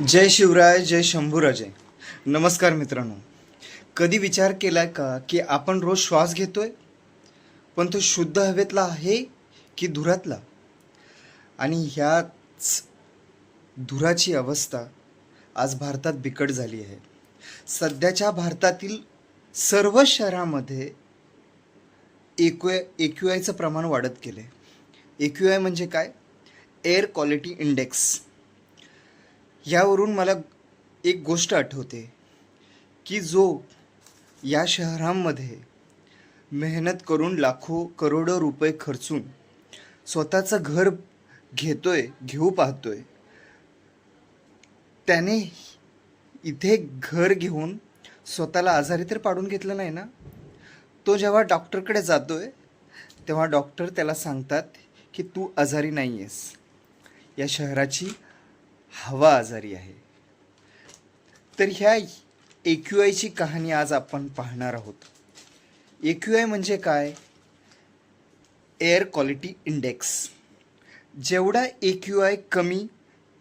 जय शिवराय जय शंभूराजे. नमस्कार मित्रांनो. कधी विचार केलाय का की आपण रोज श्वास घेतोय? पण तो शुद्ध हवेतला आहे की धुरातला? आणि ह्याच धुराची अवस्था आज भारतात बिकट झाली आहे. सध्याच्या भारतातील सर्व शहरामध्ये एक्यू एक्यू आयचं प्रमाण वाढत गेले एक्यू आय म्हणजे काय? Air quality index. यावरून मला एक गोष्ट आठवते की जो या शहरांमध्ये मेहनत करून लाखो करोडो रुपये खर्चून स्वतःचं घर घेतोय घेऊ पाहतोय त्याने इथे घर घेऊन स्वतःला आजारी तर पाडून घेतलं नाही ना? तो जेव्हा डॉक्टरकडे जातोय तेव्हा डॉक्टर त्याला सांगतात की तू आजारी नाही आहेस या शहराची हवा आजारी आहे. तर ह्या ए क्यू आयची कहाणी आज आपण पाहणार आहोत. ए क्यू आय म्हणजे काय? एअर क्वालिटी इंडेक्स जेवढा ए क्यू आय कमी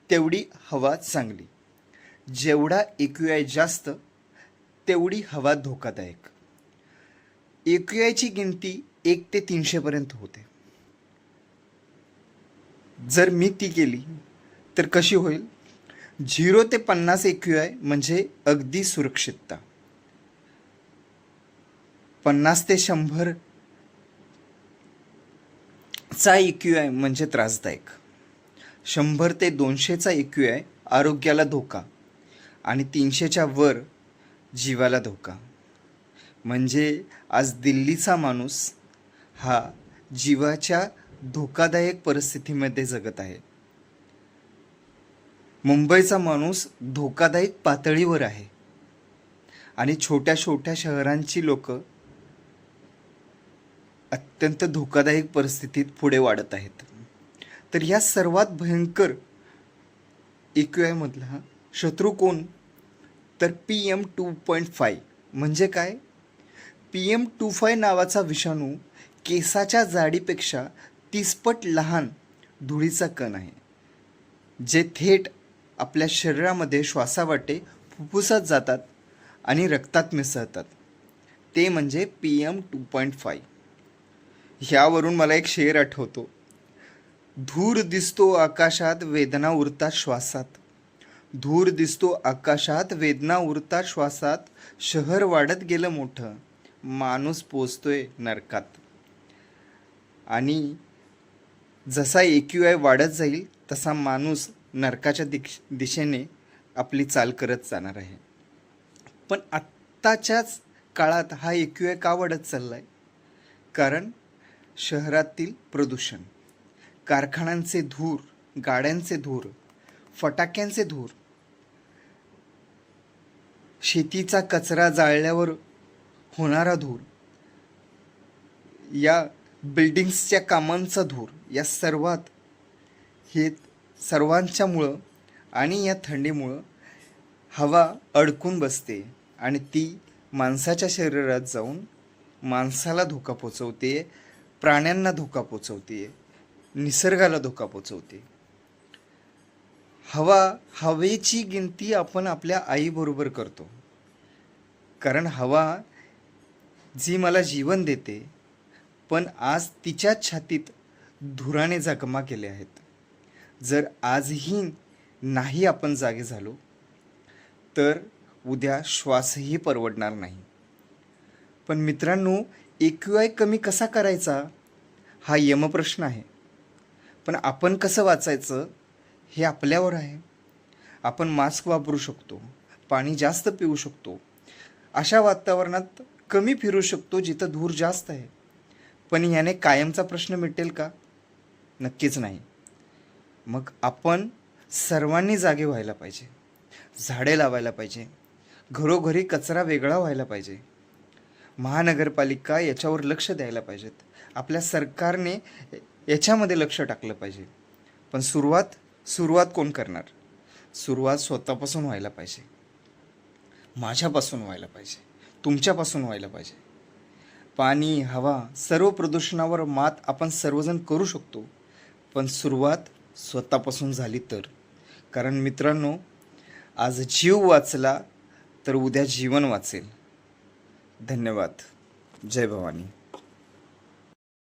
तेवढी हवा चांगली. जेवढा ए क्यू आय जास्त तेवढी हवा धोकादायक. ए क्यू आयची गिनती एक ते तीनशेपर्यंत होते. जर मी ती केली तर कशी होईल? झिरो ते पन्नास ए क्यू आय म्हणजे अगदी सुरक्षितता. पन्नास ते शंभर चा इक्यू आय म्हणजे त्रासदायक. शंभर ते दोनशेचा इक्यू आय आरोग्याला धोका आणि तीनशेच्या वर जीवाला धोका. म्हणजे आज दिल्लीचा माणूस हा जीवाच्या धोकादायक परिस्थितीमध्ये जगत आहे. मुंबईचा माणूस धोकादायक पातळीवर आहे. आणि छोट्या छोट्या शहरांची लोक अत्यंत धोकादायक परिस्थितीत पुढे वाढत आहेत. तर ह्या सर्वात भयंकर एक्यू शत्रू कोण? तर P M two point five. म्हणजे काय? पी एम टू फाय नावाचा विषाणू केसाच्या जाडीपेक्षा तीसपट लहान धुळीचा कण आहे. जे थेट आपल्या शरीरामध्ये श्वासावाटे फुफ्फुसात जातात आणि रक्तात मिसळतात. ते म्हणजे P M two point five ह्यावरून मला एक शेर आठवतो. धूर दिसतो आकाशात वेदना उरतात श्वासात. धूर दिसतो आकाशात वेदना उरतात श्वासात. शहर वाढत गेलं मोठं. माणूस पोचतोय नरकात. आणि जसा ए क्यू आय वाढत जाईल तसा माणूस नरकाच्या दिश दिशेने आपली चाल करत जाणार आहे. पण आत्ताच्याच काळात हा एक्यू क्यू का वाढत चालला आहे कारण शहरातील प्रदूषण कारखान्यांचे धूर गाड्यांचे धूर फटाक्यांचे धूर शेतीचा कचरा जाळल्यावर होणारा धूर या बिल्डिंग्सच्या कामांचा धूर या सर्वात हे सर्वांच्यामुळं आणि या थंडीमुळं हवा अडकून बसते आणि ती माणसाच्या शरीरात जाऊन माणसाला धोका पोचवते प्राण्यांना धोका पोचवते निसर्गाला धोका पोचवते. हवा हवेची गिनती आपण आपल्या आईबरोबर करतो. कारण हवा जी मला जीवन देते पण आज तिच्याच छातीत धुराने जखमा केल्या आहेत. जर आजही नाही आपण जागे झालो तर उद्या श्वासही परवडणार नाही. पण मित्रांनो एक्यू आय कमी कसा करायचा हा यमप्रश्न आहे. पण आपण कसं वाचायचं हे आपल्यावर आहे. आपण मास्क वापरू शकतो पाणी जास्त पिऊ शकतो. अशा वातावरणात कमी फिरू शकतो जिथं धूर जास्त आहे. पण याने कायमचा प्रश्न मिटेल का? नक्कीच नाही. मग आपण सर्वांनी जागे व्हायला पाहिजे. झाडे लावायला पाहिजे. घरोघरी कचरा वेगळा व्हायला पाहिजे. महानगरपालिका याच्यावर लक्ष द्यायला पाहिजेत. आपल्या सरकारने याच्यामध्ये लक्ष टाकलं पाहिजे. पण सुरुवात सुरुवात कोण करणार? सुरुवात स्वतःपासून व्हायला पाहिजे. माझ्यापासून व्हायला पाहिजे. तुमच्यापासून व्हायला पाहिजे. पाणी हवा सर्व प्रदूषणावर मात आपण सर्वजण करू शकतो. पण सुरुवात स्वतःपासून झाली तर. कारण मित्रांनो आज जीव वाचला तर उद्या जीवन वाचेल. धन्यवाद. जय भवानी.